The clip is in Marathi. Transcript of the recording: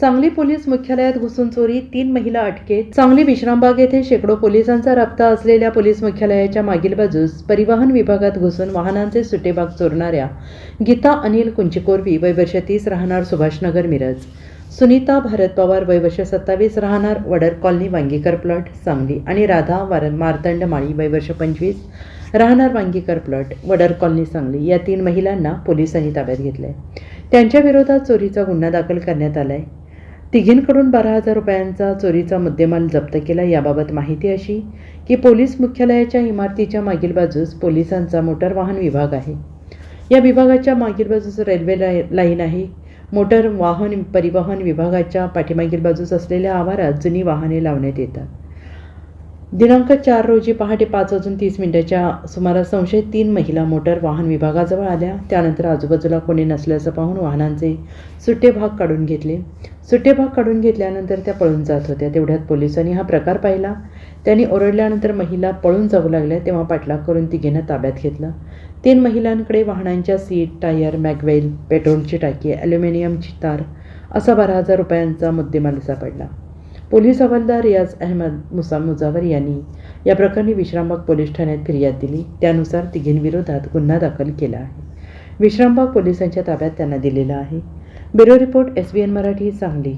सांगली पोलीस मुख्यालयात घुसून चोरी तीन महिला अटकेत. सांगली विश्रामबाग येथे शेकडो पोलिसांचा राबता असलेल्या पोलीस मुख्यालयाच्या मागील बाजूस परिवहन विभागात घुसून वाहनांचे सुटेबाग चोरणाऱ्या गीता अनिल कुंचिकोरवी वय वर्ष तीस राहणार सुभाषनगर मिरज. सुनीता भारत पवार वय वर्ष सत्तावीस राहणार वडर कॉलनी वांगीकर प्लॉट सांगली. आणि राधा वार मार्तंड माळी वय वर्ष पंचवीस राहणार वांगीकर प्लॉट वडर कॉलनी सांगली. या तीन महिलांना पोलिसांनी ताब्यात घेतले त्यांच्या विरोधात चोरीचा गुन्हा दाखल करण्यात आलाय. तिघींकडून बारा हजार रुपयांचा चोरीचा मुद्देमाल जप्त केला. याबाबत माहिती अशी की पोलीस मुख्यालयाच्या इमारतीच्या मागील बाजूस पोलिसांचा मोटार वाहन विभाग आहे. या विभागाच्या मागील बाजूस रेल्वे लाय लाईन आहे. मोटार वाहन परिवहन विभागाच्या पाठीमागील बाजूस असलेल्या आवारात जुनी वाहने लावण्यात येतात. दिनांक चार रोजी पहाटे पाच वाजून तीस मिनिटाच्या सुमारास संशयित तीन महिला मोटर वाहन विभागाजवळ आल्या. त्यानंतर आजूबाजूला कोणी नसल्याचं पाहून वाहनांचे सुट्टे भाग काढून घेतले. सुट्टे भाग काढून घेतल्यानंतर त्या पळून जात होत्या. तेवढ्यात पोलिसांनी हा प्रकार पाहिला. त्यांनी ओरडल्यानंतर महिला पळून जाऊ लागल्या. तेव्हा पाठलाग करून तिघींना ताब्यात घेतलं. तीन महिलांकडे वाहनांच्या सीट टायर मॅगवेल पेट्रोलची टाकी ॲल्युमिनियमची तार असा बारा हजार रुपयांचा मुद्देमाल सापडला पोलीस हवालदार रियाज अहमद मुसा मुजावर यांनी या प्रकरणी विश्रामबाग पोलीस ठाण्यात फिर्याद दिली. त्यानुसार तिघींविरोधात गुन्हा दाखल केला आहे. विश्रामबाग पोलिसांच्या ताब्यात त्यांना दिलेला आहे. Bureau report S B N Marathi Sangli.